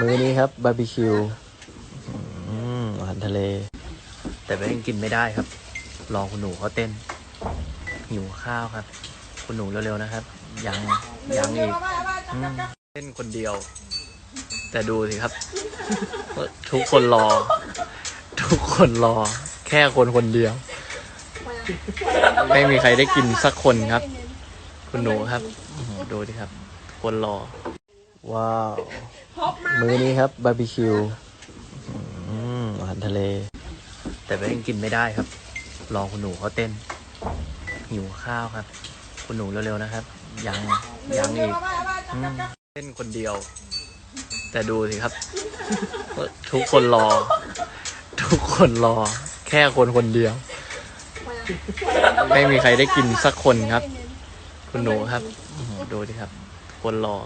มื้อนี้ครับบาร์บีคิวอาหารทะเล แต่ไม่ยังกินไม่ได้ครับ รอคุณหนูเขาเต้น หิวข้าวครับ คุณหนูเร็วๆนะครับ ยังยังอีกเต้นคนเดียว แต่ดูสิครับ ทุกคนรอ ทุกคนรอ แค่คนคนเดียว ไม่มีใครได้กินสักคนครับ คุณหนูครับ ดูดิครับ คนรอ ว้าวมื้อนี้ครับบาร์บีคิวอืมอาหารทะเล แต่ไม่ยังกินไม่ได้ครับ รอคุณหนูเขาเต้น หิวข้าวครับ คุณหนูเร็วๆนะครับ ยังยังอีกอืมเต้นคนเดียว แต่ดูสิครับ ทุกคนรอ ทุกคนรอ แค่คนคนเดียว ไม่มีใครได้กินสักคนครับ คุณหนูครับอื้อหือดูดิครับ คนรอ